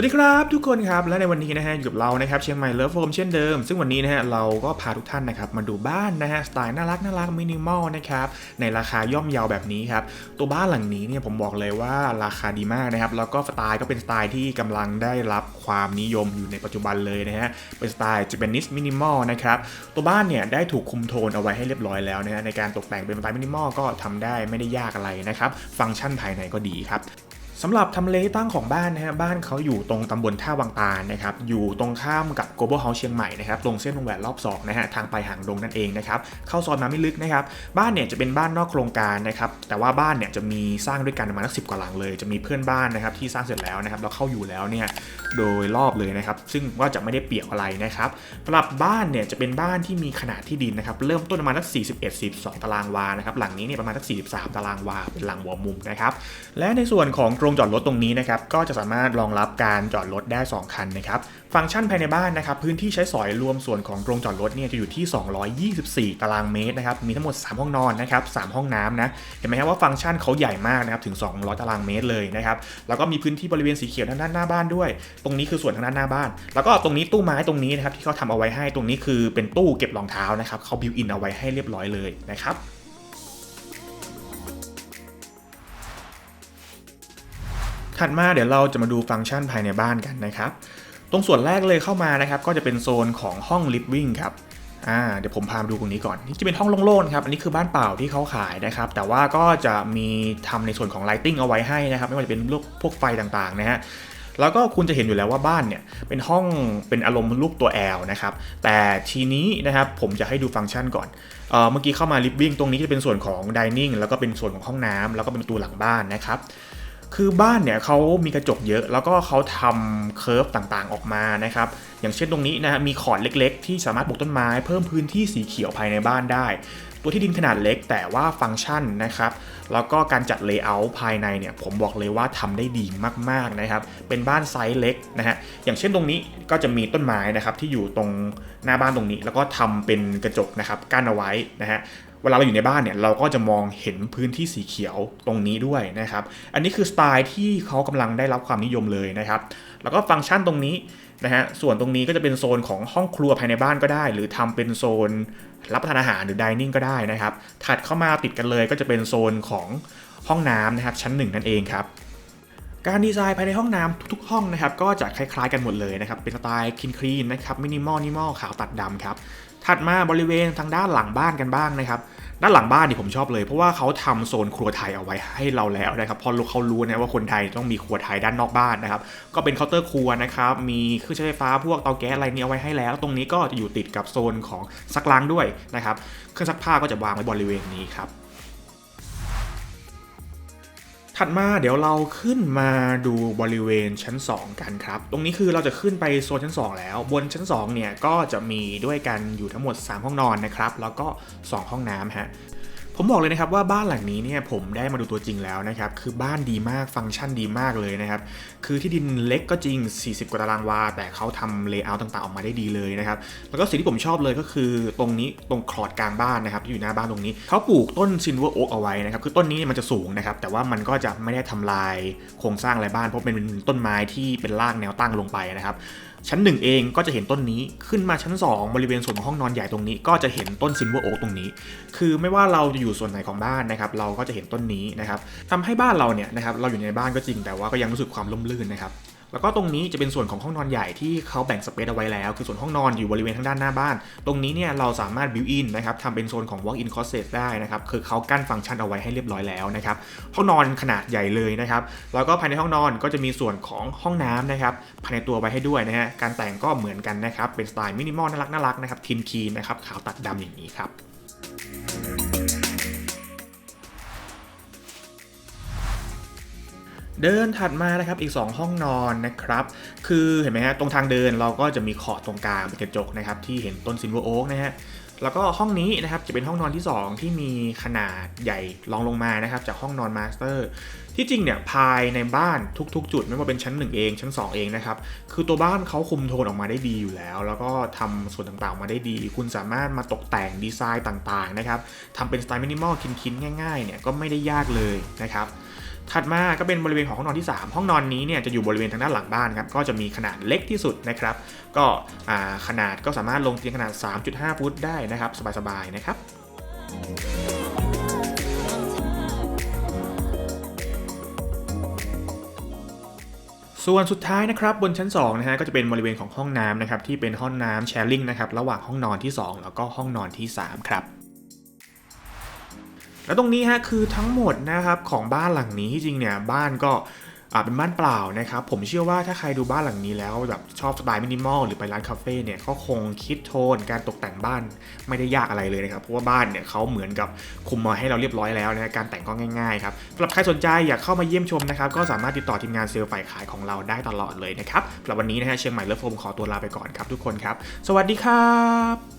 วัสดีครับทุกคนครับ และในวันนี้นะฮะอยู่กับเรานะครับเชียงใหม่เลิฟโฟมเช่นเดิม ซึ่งวันนี้นะฮะเราก็พาทุกท่านนะครับมาดูบ้านนะฮะสไตล์น่ารักน่ารักมินิมอลนะครับในราคาย่อมเยาแบบนี้ครับตัวบ้านหลังนี้เนี่ยผมบอกเลยว่าราคาดีมากนะครับแล้วก็สไตล์ก็เป็นสไตล์ที่กำลังได้รับความนิยมอยู่ในปัจจุบันเลยนะฮะเป็นสไตล์จะเป็นนิสมินิมอลนะครับตัวบ้านเนี่ยได้ถูกคุมโทนเอาไว้ให้เรียบร้อยแล้วนะฮะในการตกแต่งเป็นสไตล์มินิมอลก็ทำได้ไม่ได้ยากอะไรนะครับฟังก์ชันภายในก็ดีครับ สำหรับทำเลตั้งของบ้านนะฮะบ้านเขาอยู่ตรงตำบลท่าวังตาลนะครับอยู่ตรงข้ามกับ Global House เชียงใหม่นะครับตรงเส้นวงแหวนรอบ2นะฮะทางไปหางดงนั่นเองนะครับเข้าซอยมาไม่ลึกนะครับบ้านเนี่ยจะเป็นบ้านนอกโครงการนะครับแต่ว่าบ้านเนี่ยจะมีสร้างด้วยกันประมาณสักสิกว่าหลังเลย จะมีเพื่อนบ้านนะครับที่สร้างเสร็จแล้วนะครับแล้วเข้าอยู่แล้วเนี่ยโดยรอบเลยนะครับซึ่งว่าจะไม่ได้เปียกอะไรนะครับสำหรับบ้านเนี่ยจะเป็นบ้านที่มีขนาดที่ดินนะครับเริ่มต้นประมาณสัก41 42ตารางวานะครับหลังนี้เนี่ยประมาณสัก43 ตารางวาเป็นหลังหัวมุมนะครับและในส่วนของโรงจอดรถตรงนี้นะครับก็จะสามารถรองรับการจอดรถได้ 2 คันนะครับฟังก์ชันภายในบ้านนะครับพื้นที่ใช้สอยรวมส่วนของโรงจอดรถเนี่ยจะอยู่ที่ 224 ตารางเมตรนะครับมีทั้งหมด 3 ห้องนอนนะครับ3ห้องน้ำนะเห็นไหมครับว่าฟังก์ชันเขาใหญ่มากนะครับถึง 200 ตารางเมตรเลยนะครับแล้วก็มีพื้นที่บริเวณสีเขียวด้านหน้าบ้านด้วย ตรงนี้คือส่วนทางด้านหน้าบ้าน แล้วก็ตรงนี้ตู้ไม้ตรงนี้นะครับที่เขาทำเอาไว้ให้ตรงนี้คือเป็นตู้เก็บรองเท้านะครับเขาบิวอินเอาไว้ให้เรียบร้อยเลยนะครับ ถัดมาเดี๋ยวเราจะมาดูฟังก์ชันภายในบ้านกันนะครับ ตรงส่วนแรกเลยเข้ามานะครับก็จะเป็นโซนของห้องลิฟวิ่งครับอ่าเดี๋ยวผมพามาดูตรงนี้ก่อนนี่จะเป็นห้องโล่งๆครับอันนี้คือบ้านเปล่าที่เขาขายนะครับ แต่ว่าก็จะมีทำในส่วนของไลติ n งเอาไว้ให้นะครับ ไม่ว่าจะเป็นพวกไฟต่างๆนะฮะแล้วก็คุณจะเห็นอยู่แล้วว่าบ้านเนี่ยเป็นห้องเป็นอารมณ์รูปตัว L นะครับ แต่ทีนี้นะครับผมจะให้ดูฟังก์ชันก่อนเออเมื่อกี้เข้ามาลิฟวิ่งตรงนี้จะเป็นส่วนของดิเนิ่งแล้วก็เป็นส่วนของห้องน้ำแล้วก็เป็นประตูหลังบ้านนะครับ คือบ้านเนี่ยเขามีกระจกเยอะ แล้วก็เขาทำเคิร์ฟต่างๆออกมานะครับ อย่างเช่นตรงนี้นะฮะมีขอดเล็กๆ ที่สามารถปลูกต้นไม้ เพิ่มพื้นที่สีเขียวภายในบ้านได้ ตัวที่ดินขนาดเล็กแต่ว่าฟังก์ชันนะครับ แล้วก็การจัดเลเยอร์ภายในเนี่ยผมบอกเลยว่าทำได้ดีมากๆนะครับ เป็นบ้านไซส์เล็กนะฮะ อย่างเช่นตรงนี้ก็จะมีต้นไม้นะครับที่อยู่ตรงหน้าบ้านตรงนี้ แล้วก็ทำเป็นกระจกนะครับกั้นเอาไว้นะฮะ เวลาเราอยู่ในบ้านเนี่ยเราก็จะมองเห็นพื้นที่สีเขียวตรงนี้ด้วยนะครับ อันนี้คือสไตล์ที่เขากำลังได้รับความนิยมเลยนะครับ แล้วก็ฟังก์ชันตรงนี้นะฮะ ส่วนตรงนี้ก็จะเป็นโซนของห้องครัวภายในบ้านก็ได้ หรือทำเป็นโซนรับประทานอาหารหรือดิเนิ่งก็ได้นะครับ ถัดเข้ามาติดกันเลยก็จะเป็นโซนของห้องน้ำนะครับชั้นหนึ่งนั่นเองครับการดีไซน์ภายในห้องน้ำทุกๆห้องนะครับก็จะคล้ายๆกันหมดเลยนะครับเป็นสไตล์คลีนคลีนนะครับมินิมอลนิมอลขาวตัดดำครับ ถัดมาบริเวณทางด้านหลังบ้านกันบ้างนะครับด้านหลังบ้านนี่ผมชอบเลย เพราะว่าเขาทำโซนครัวไทยเอาไว้ให้เราแล้วนะครับเพอเขารู้นะว่าคนไทยต้องมีครัวไทยด้านนอกบ้านนะครับก็เป็นเคาน์เตอร์ครัวนะครับมีเครื่องใช้ไฟฟ้าพวกเตาแก๊สอะไรนี้เอาไว้ให้แล้ว ตรงนี้ก็จะอยู่ติดกับโซนของซักล้างด้วยนะครับเครื่องซักผ้าก็จะวางไว้บริเวณนี้ครับ ถัดมาเดี๋ยวเราขึ้นมาดูบริเวณชั้น 2 กันครับ ตรงนี้คือเราจะขึ้นไปโซนชั้น 2 แล้ว บนชั้น 2 เนี่ยก็จะมีด้วยกันอยู่ทั้งหมด 3 ห้องนอนนะครับ แล้วก็ 2 ห้องน้ำฮะ ผมบอกเลยนะครับว่าบ้านหลังนี้เนี่ยผมได้มาดูตัวจริงแล้วนะครับคือบ้านดีมากฟังก์ชันดีมากเลยนะครับคือที่ดินเล็กก็จริง 40 กว่าตารางวา แต่เขาทำเลเยอร์ต่างๆ ออกมาได้ดีเลยนะครับแล้วก็สิ่งที่ผมชอบเลยก็คือตรงนี้ตรงคลอดกลางบ้านนะครับที่อยู่หน้าบ้านตรงนี้เขาปลูกต้นซินเวอร์โอ๊กเอาไว้นะครับคือต้นนี้มันจะสูงนะครับแต่ว่ามันก็จะไม่ได้ทำลายโครงสร้างอะไรบ้านเพราะเป็นต้นไม้ที่เป็นรากแนวตั้งลงไปนะครับ ชั้น 1 เองก็จะเห็นต้นนี้ขึ้นมาชั้น 2 บริเวณส่วนของห้องนอนใหญ่ตรงนี้ ก็จะเห็นต้นซินเวอร์โอ๊กตรงนี้ คือไม่ว่าเราจะอยู่ส่วนไหนของบ้านนะครับเราก็จะเห็นต้นนี้นะครับทำให้บ้านเราเนี่ยนะครับเราอยู่ในบ้านก็จริงแต่ว่าก็ยังรู้สึกความล่มลื่นนะครับ แล้วก็ตรงนี้จะเป็นส่วนของห้องนอนใหญ่ที่เขาแบ่งสเปซเอาไว้แล้ว คือส่วนห้องนอนอยู่บริเวณทางด้านหน้าบ้าน ตรงนี้เนี่ยเราสามารถบิวอินนะครับทำเป็นโซนของ walk in closet ได้นะครับ คือเขากั้นฟังก์ชันเอาไว้ให้เรียบร้อยแล้วนะครับ ห้องนอนขนาดใหญ่เลยนะครับ แล้วก็ภายในห้องนอนก็จะมีส่วนของห้องน้ำนะครับภายในตัวไว้ให้ด้วยนะฮะ การแต่งก็เหมือนกันนะครับ เป็นสไตล์มินิมอลน่ารักน่ารักนะครับ ทินคีนนะครับ ขาวตัดดำอย่างนี้ครับ เดินถัดมานะครับอีก 2 ห้องนอนนะครับ คือเห็นไหมฮะตรงทางเดินเราก็จะมีขอบตรงกลางเป็นกระจกนะครับที่เห็นต้นซินเวอร์โอ๊กนะฮะแล้วก็ห้องนี้นะครับจะเป็นห้องนอนที่ 2 ที่มีขนาดใหญ่รองลงมานะครับจากห้องนอนมาสเตอร์ที่จริงเนี่ยภายในบ้านทุกๆ จุดไม่ว่าเป็นชั้น 1 เองชั้น 2 เองนะครับคือตัวบ้านเขาคุมโทนออกมาได้ดีอยู่แล้ว แล้วก็ทำส่วนต่างๆมาได้ดี คุณสามารถมาตกแต่งดีไซน์ต่างๆนะครับทำเป็นสไตล์มินิมอลคินๆง่ายๆเนี่ยก็ไม่ได้ยากเลยนะครับ ถัดมาก็เป็นบริเวณของห้องนอนที่ 3 ห้องนอนนี้เนี่ยจะอยู่บริเวณทางด้านหลังบ้านครับก็จะมีขนาดเล็กที่สุดนะครับ ก็ขนาดก็สามารถลงเตียงขนาด 3.5 ฟุตได้นะครับ สบายๆนะครับส่วนสุดท้ายนะครับบนชั้น2นะฮะก็จะเป็นบริเวณของห้องน้ำนะครับที่เป็นห้องน้ำแชร์ลิงนะครับระหว่างห้องนอนที่ 2 แล้วก็ห้องนอนที่ 3 ครับ แล้วตรงนี้ฮะคือทั้งหมดนะครับของบ้านหลังนี้ที่จริงเนี่ยบ้านก็อ่าเป็นบ้านเปล่านะครับ ผมเชื่อว่าถ้าใครดูบ้านหลังนี้แล้วแบบชอบสไตล์มินิมอลหรือไปร้านคาเฟ่เนี่ยก็คงคิดโทนการตกแต่งบ้านไม่ได้ยากอะไรเลยนะครับ เพราะว่าบ้านเนี่ยเขาเหมือนกับคุมมาให้เราเรียบร้อยแล้วนะการแต่งก็ง่ายๆครับสำหรับใครสนใจอยากเข้ามาเยี่ยมชมนะครับ ก็สามารถติดต่อทีมงานเซลล์ฝ่ายขายของเราได้ตลอดเลยนะครับสำหรับวันนี้นะฮะเชียงใหม่เลิฟโฟมขอตัวลาไปก่อนครับทุกคนครับ สวัสดีครับ